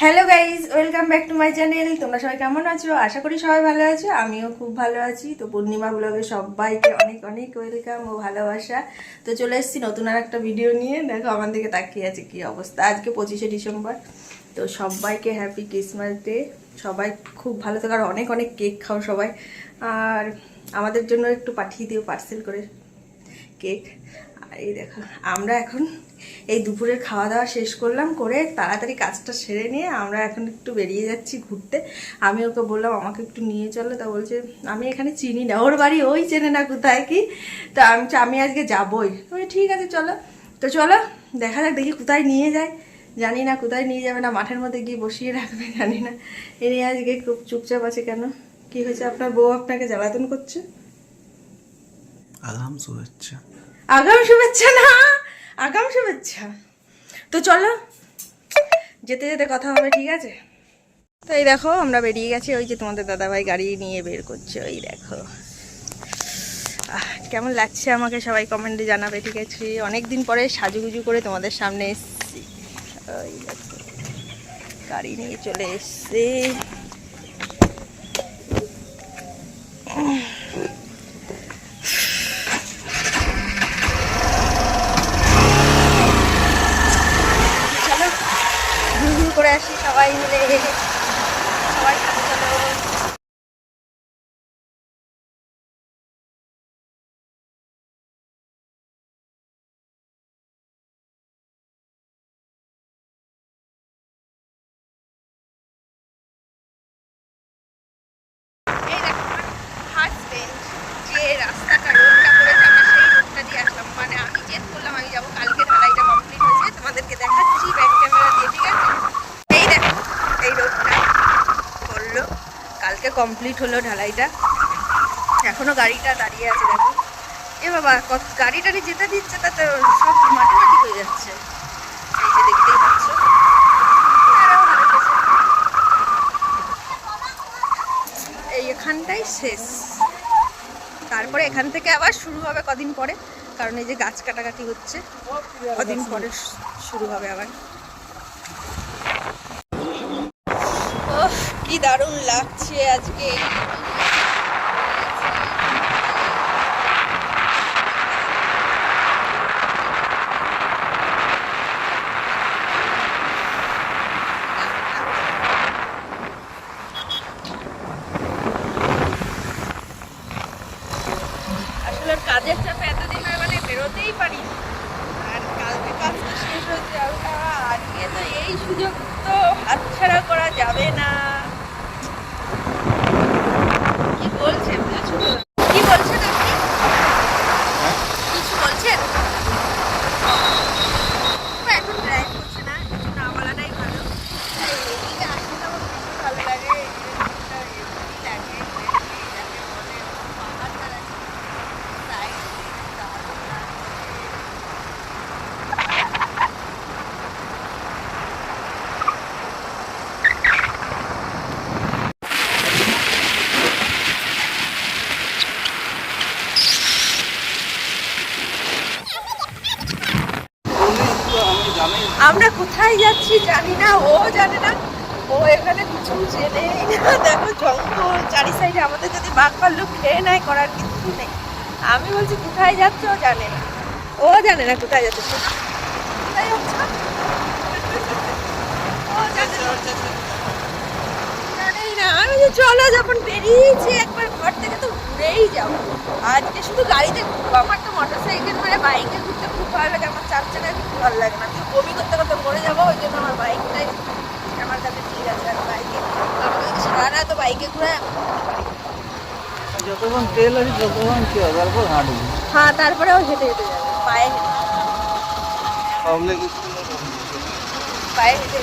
Hello guys welcome back to my channel তোমরা সবাই কেমন আছো? আশা করি সবাই ভালো আছো, আমিও খুব ভালো আছি। তো পূর্ণিমা ব্লগে সবাইকে অনেক অনেক ওয়েলকাম ও ভালোবাসা। তো চলে এসেছি নতুন আর একটা ভিডিও নিয়ে। দেখো আমার দিকে তাকিয়ে আছে কি অবস্থা। আজকে পঁচিশে ডিসেম্বর। তো সবাইকে হ্যাপি ক্রিসমাস ডে সবাই খুব ভালো থাকো। আর অনেক অনেক কেক খাও সবাই। আর আমাদের জন্য একটু পাঠিয়ে দিও পার্সেল করে। কেক এই দেখো, আমরা এখন এই দুপুরের খাওয়া দাওয়া শেষ করলাম, করে তাড়াতাড়ি কাজটা সেরে নিয়ে আমরা এখন একটু বেরিয়ে যাচ্ছি ঘুরতে। আমি ওকে বললাম, আমাকে একটু নিয়ে চলো। তা বলছে, আমি এখানে চিনি না। ওর বাড়ি ওই চেনে না কোথায় কি? তো আমি আমি আজকে যাবই। ঠিক আছে, চলো। তো চলো, দেখা যাক, দেখি কোথায় নিয়ে যায়। জানি না কোথায় নিয়ে যাবে না, মাঠের মধ্যে গিয়ে বসিয়ে রাখবে, জানি না। এ এনে আজকে খুব চুপচাপ আছে কেন? কি হয়েছে? আপনার বউ আপনাকে জ্বালাতন করছে? আগাম শুভেচ্ছা। আগাম শুভেচ্ছা না, আগাম শুভেচ্ছা। তো চলো, যেতে যেতে কথা হবে, ঠিক আছে? তো এই দেখো, আমরা বেরিয়ে গেছি, ওই যে তোমাদের দাদাভাই গাড়ি নিয়ে বের করছে, ওই দেখো। কেমন লাগছে আমাকে সবাই কমেন্টে জানাবে, ঠিক আছে? অনেক দিন পরে সাজুগুজু করে তোমাদের সামনে এসেছি। ওই দেখো, গাড়ি নিয়ে চলে এসছে চলো ঘুর ঘুর করে আসি সবাই মিলে সবাই সাথে চলো এই দেখো আমার হাজবেন্ড যে রাস্তাটা রোডটা করেছে আমরা সেই রোডটা দিয়ে আসলাম মানে আমি চেক করলাম আমি যাব কালকে ঢালাইটা কমপ্লিট হয়েছে তোমাদেরকে দেখাচ্ছি ব্যাক ক্যামেরা দিয়ে ঠিক আছে এই দেখো এই রোডটা করল কালকে কমপ্লিট হলো ঢালাইটা। এখনও গাড়িটা দাঁড়িয়ে আছে, দেখো। এ বাবা গাড়ি টাড়ি যেতে দিচ্ছে তাতে সব মাটি হয়ে যাচ্ছে। এই যে দেখতেই পাচ্ছ। আরও ভালো হয়েছে। এই এখানটাই শেষ। তারপরে এখান থেকে আবার শুরু হবে কদিন পরে, কারণ এই যে গাছ কাটাকাটি হচ্ছে, কদিন পরে শুরু হবে আবার। কি দারুণ লাগছে আজকে আসলে ওর কাজের চাপে এতদিন হয় মানে বেরোতেই পারি না। আর কালকে কাজটা শেষ হয়েছে আর আজকে তো এই সুযোগ তো হাতছাড়া করা যাবে না কি বলছে বুঝেছ তো? কি বলছেন আপনি কিছু বলছেন ও এখন ড্রাইভ করছে না কিছু না বলাটাই ভালো এই এদিকে আসলে আমার বেশি ভালো লাগে এই জিনিসটা এমনি লাগে যাকে বলে পাহাড়টা লাগে সাইড দারুণ লাগে আমরা কোথায় যাচ্ছি জানি না, ও জানে না। ও এখানে কিছু জেনে না। দেখো, জঙ্গল চারি সাইডে আমাদের যদি বাঘ ভাল্লুক খেয়ে নেয় করার কিছু নেই। আমি বলছি, কোথায় যাচ্ছে? ও জানে না। ও জানে না কোথায় যাচ্ছে। কোথায় যাচ্ছে? ও জানে না। না চলো যখন বেরিয়েছি একবার ঘর থেকে তো ঘুরেই যাব। আজকে শুধু গাড়িতে ঘুরবো আমার তো মোটর সাইকেল মানে বাইকে ঘুরতে খুব ভালো লাগে আমার চার চাকায় খুব ভালো লাগে না। আমি বমি করতে করতে মরে যাব ওই জন্য আমার বাইকটাই আমার কাছে ঠিক আছে আর বাইকে আমাকে সারা রাত বাইকে ঘুরে যতক্ষণ তেল আছে ততক্ষণ কি হবে? তারপর হাঁটবি। হ্যাঁ তারপরেও হেঁটে হেঁটে যাবে পায়ে হেঁটে। পায়ে হেঁটে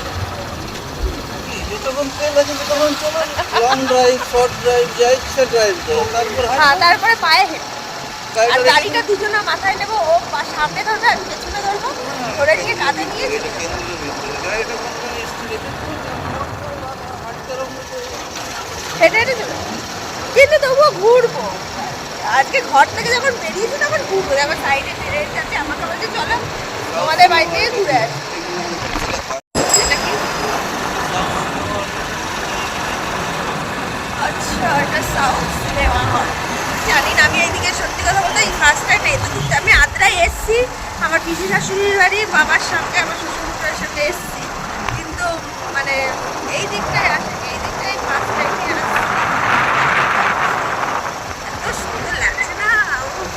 যাবে তেল আছে ততক্ষণ চলো লং ড্রাইভ শর্ট ড্রাইভ যা ইচ্ছা ড্রাইভ করো তারপর হ্যাঁ তারপরে পায়ে হেঁটে। আর গাড়িটা দুজনে মাথায় নেব ও পা- সামনে ধরবে আমি পেছনে ধরবো। ধরে নিয়ে কাঁধে নিয়ে যাবে। গাড়িটা কোনখানে স্ট্রিটে হাঁটতে হেঁটে হেঁটে চলে কিন্তু তবুও ঘুরবো। আজকে ঘর থেকে যখন বেরিয়েছি তখন ঘুরবো। আবার সাইডে বেরিয়ে যাচ্ছে আমাকে বলছে চলো তোমাদের বাড়িতে ঘুরে আসি। শাশুড়ির বাড়ি বাবার সঙ্গে আমার শ্বশুরের সাথে এসেছি কিন্তু মানে এই দিকটায় আসেনি এই দিকটাই ফার্স্ট টাইম আসছি এত সুন্দর লাগছে না উফ।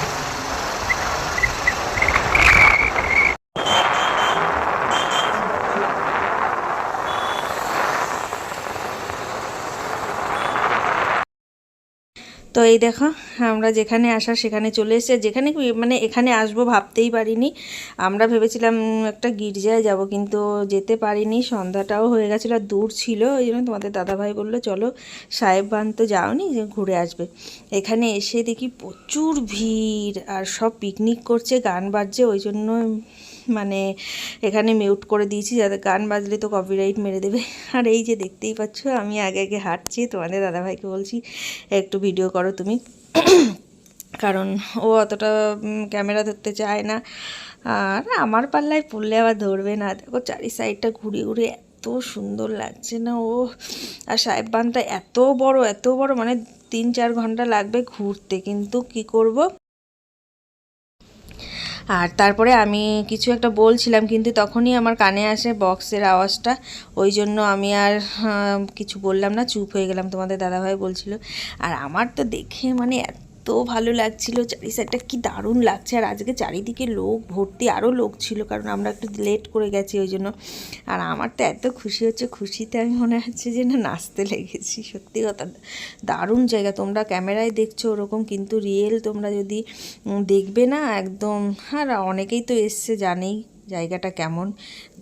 তো এই দেখো, আমরা যেখানে আসা সেখানে চলে আর যেখানে মানে এখানে আসব ভাবতেই পারিনি। আমরা ভেবেছিলাম একটা গির্জায় যাব, কিন্তু যেতে পারিনি। সন্ধ্যাটাও হয়ে গেছিল, আর দূর ছিল, ওই জন্য তোমাদের দাদাভাই বলল, চলো সাহেববান তো যাওনি, যে ঘুরে আসবে। এখানে এসে দেখি প্রচুর ভিড়, আর সব পিকনিক করছে, গান বাজছে, ওই জন্য মানে এখানে মিউট করে দিয়েছি, যাতে গান বাজলে তো কপিরাইট মেরে দেবে। আর এই যে দেখতেই পাচ্ছ, আমি আগে আগে হাঁটছি, তোমাদের দাদাভাইকে বলছি, একটু ভিডিও করো। তুমি। কারণ ও অতটা ক্যামেরা ধরতে চায় না। আর আমার পাল্লায় পড়লে আবার ধরবে না। দেখো চারি সাইডটা ঘুরে ঘুরে এত সুন্দর লাগছে না ও। আর সাহেব বানটা এত বড় এত বড় মানে তিন চার ঘণ্টা লাগবে ঘুরতে। কিন্তু কি করব? আর তারপরে আমি কিছু একটা বলছিলাম, কিন্তু তখনই আমার কানে আসে বক্সের আওয়াজটা। ওই জন্য আমি আর কিছু বললাম না, চুপ হয়ে গেলাম, তোমাদের দাদাভাই বলছিল। আর আমার তো দেখে মানে এত ভালো লাগছিল চারি সাইডটা কি দারুণ লাগছে। আর আজকে চারিদিকে লোক ভর্তি আরও লোক ছিল, কারণ আমরা একটু লেট করে গেছি ওই জন্য। আর আমার তো এত খুশি হচ্ছে, খুশিতে আমি মনে হচ্ছে যে না নাচতে লেগেছি, সত্যি কথা। দারুণ জায়গা, তোমরা ক্যামেরায় দেখছ ওরকম, কিন্তু রিয়েল তোমরা যদি দেখবে না, একদম হ্যাঁ অনেকেই তো এসছে জানেই জায়গাটা কেমন।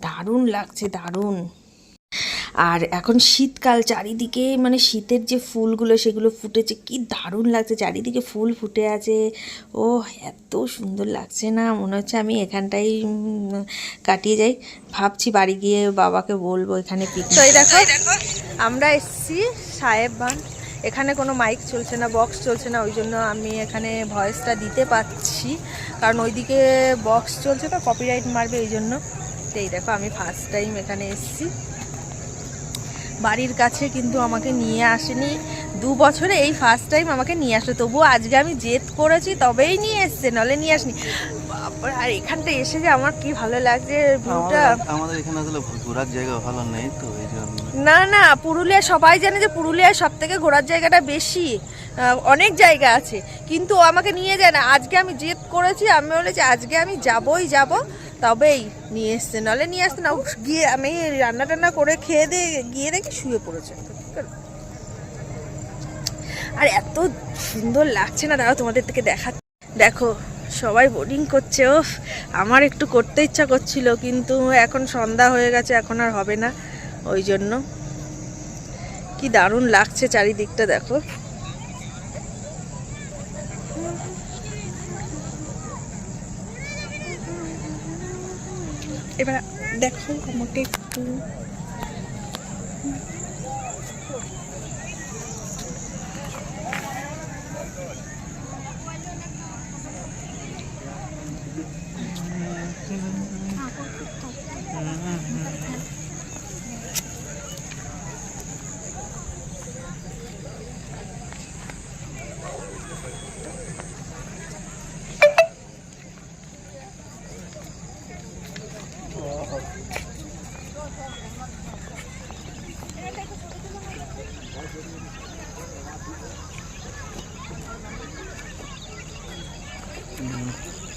দারুণ লাগছে, দারুণ। আর এখন শীতকাল, চারিদিকে মানে শীতের যে ফুলগুলো, সেগুলো ফুটেছে, কি দারুণ লাগছে। চারিদিকে ফুল ফুটে আছে। ও এত সুন্দর লাগছে না? মনে হচ্ছে আমি এখানটাই কাটিয়ে যাই। ভাবছি বাড়ি গিয়ে বাবাকে বলব এখানে এই দেখো, আমরা এসছি সাহেব বান এখানে কোনো মাইক চলছে না বক্স চলছে না, ওই জন্য আমি এখানে ভয়েসটা দিতে পারছি। কারণ ওইদিকে বক্স চলছে তো কপিরাইট মারবে, এই জন্য। এই দেখো, আমি ফার্স্ট টাইম এখানে এসছি। বাড়ির কাছে কিন্তু আমাকে নিয়ে আসেনি। দু বছরে এই ফার্স্ট টাইম আমাকে নিয়ে আসলো। তবুও আজকে আমি জেদ করেছি তবেই নিয়ে এসছে নলে নিয়ে আসনি। আর এখানটা এসে যে আমার কি ভালো লাগছে ভিউটা আমাদের- এখানে আসলে ঘোরার জায়গা ভালো নেই তো না না পুরুলিয়া সবাই জানে যে পুরুলিয়ায় সব থেকে ঘোরার জায়গাটা বেশি। অনেক জায়গা আছে। কিন্তু আমাকে নিয়ে যায় না। আজকে আমি জেদ করেছি আমি বলেছি আজকে আমি যাবই যাব। তবেই নিয়ে এসছে, নাহলে নিয়ে আসতে না। গিয়ে আমি রান্না টান্না করে খেয়ে দিয়ে গিয়ে দেখি শুয়ে পড়েছে। আর এত সুন্দর লাগছে না, দাঁড়াও তোমাদের থেকে দেখা দেখো, সবাই বোর্ডিং করছে ও আমার একটু করতে ইচ্ছা করছিল, কিন্তু এখন সন্ধ্যা হয়ে গেছে, এখন আর হবে না, ওই জন্য। কি দারুণ লাগছে চারিদিকটা, দেখো। এবার দেখো আমাকে একটু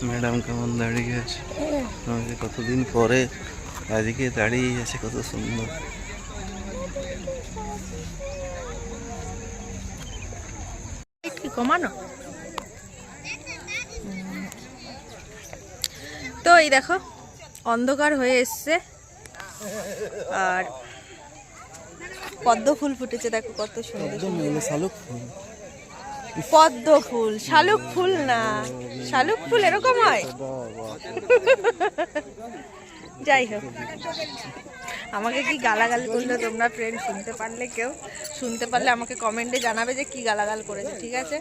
ম্যাডাম কেমন দাঁড়িয়ে আছে কতদিন পরে আজকে দাঁড়িয়ে আছে কত সুন্দর কমানো তো এই দেখো অন্ধকার হয়ে এসছে। আর পদ্ম ফুল ফুটেছে দেখো কত সুন্দর। সুন্দর। শালুক ফুল। পদ্ম ফুল, শালুক ফুল না। শালুক ফুল এরকম হয়? যাই হোক। আমাকে কি গালাগাল করলে তোমরা ফ্রেন্ড শুনতে পারলে কেউ? শুনতে পারলে আমাকে কমেন্টে জানাবে যে কি গালাগাল করেছে, ঠিক আছে?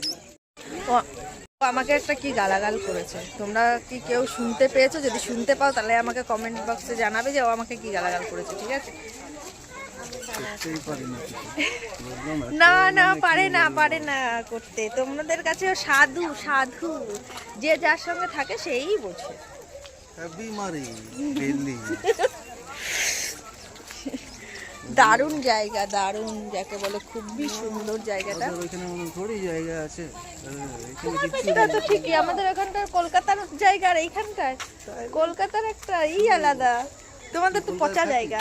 আমাকে একটা কি গালাগাল করেছে? তোমরা কি কেউ শুনতে পেয়েছ? যদি শুনতে পাও, তাহলে আমাকে কমেন্ট বক্সে জানাবে যে ও আমাকে কি গালাগাল করেছে, ঠিক আছে? না না পারে না পারে না করতে। তোমাদের কাছে সাধু সাধু। যে যার সঙ্গে থাকে সেই বোঝে। দারুণ জায়গা দারুণ যাকে বলে খুবই সুন্দর জায়গাটা। জায়গা আছে। সেটা তো ঠিকই আমাদের ওখানকার কলকাতার জায়গা আর এইখানকার। কলকাতার একটা ই আলাদা। তোমাদের তো পচা জায়গা।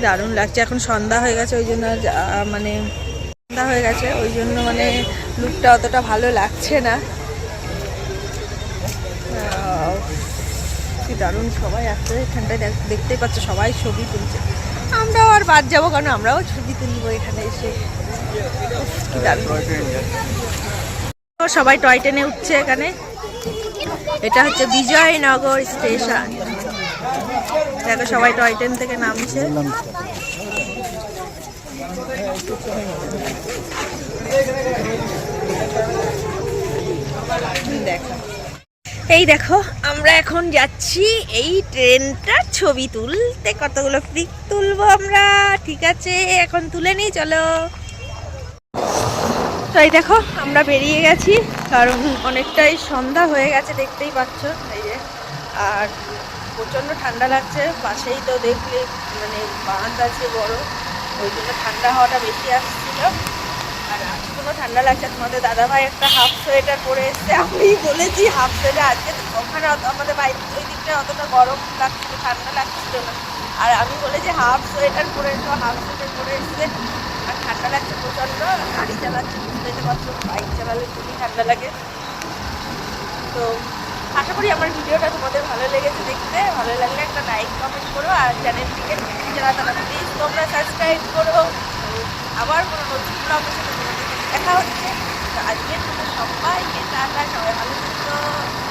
দারুণ লাগছে। এখন সন্ধ্যা হয়ে গেছে, ওই জন্য মানে সন্ধ্যা হয়ে গেছে, ওই জন্য মানে লুকটা অতটা ভালো লাগছে না। কি দারুণ সবাই আসছে, এখানটায় দেখ- দেখতেই পাচ্ছ, সবাই ছবি তুলছে। আমরাও আর বাদ যাব কেন? আমরাও ছবি তুলবো এখানে এসে। কি দারুণ। সবাই টয় ট্রেনে উঠছে এখানে। এটা হচ্ছে বিজয়নগর স্টেশন। দেখো সবাই টয় ট্রেন থেকে নামছে। দেখো এই দেখো, আমরা এখন যাচ্ছি এই ট্রেনটার ছবি তুলতে। কতগুলো পিক তুলবো আমরা? ঠিক আছে, এখন তুলে নিই, চলো। তো এই দেখো, আমরা বেরিয়ে গেছি, কারণ অনেকটাই সন্ধ্যা হয়ে গেছে, দেখতেই পাচ্ছ। এই যে, আর প্রচণ্ড ঠান্ডা লাগছে, পাশেই তো দেখলে মানে বাঁধ আছে বড়, ওই জন্য ঠান্ডা হওয়াটা বেশি আসছিল। আর এখনও ঠান্ডা লাগছে তোমাদের দাদাভাই একটা হাফ সোয়েটার পরে এসছে আমি বলেছি হাফ সোয়েটার। আজকে ওখানে আমাদের বাইরে ওই দিকটা অতটা গরম লাগছিল, ঠান্ডা লাগছিল না। আর আমি বলেছি হাফ সোয়েটার পরে এসো, হাফ সোয়েটার পরে এসছে আর ঠান্ডা লাগছে প্রচণ্ড, গাড়ি চালাচ্ছি বুঝতে পারছ, বাইক চালালে খুবই ঠান্ডা লাগে। তো আশা করি আমার ভিডিওটা তোমাদের ভালো লেগেছে দেখতে। ভালো লাগলে একটা লাইক কমেন্ট করো আর চ্যানেলটিকে যারা তারা প্লিজ তোমরা সাবস্ক্রাইব করো। আবার কোনো নতুন ব্লগের সাথে তোমাদের দেখা হচ্ছে। তো আজকে তোমরা সবাইকে টাটা, সবাই ভালো থাকো।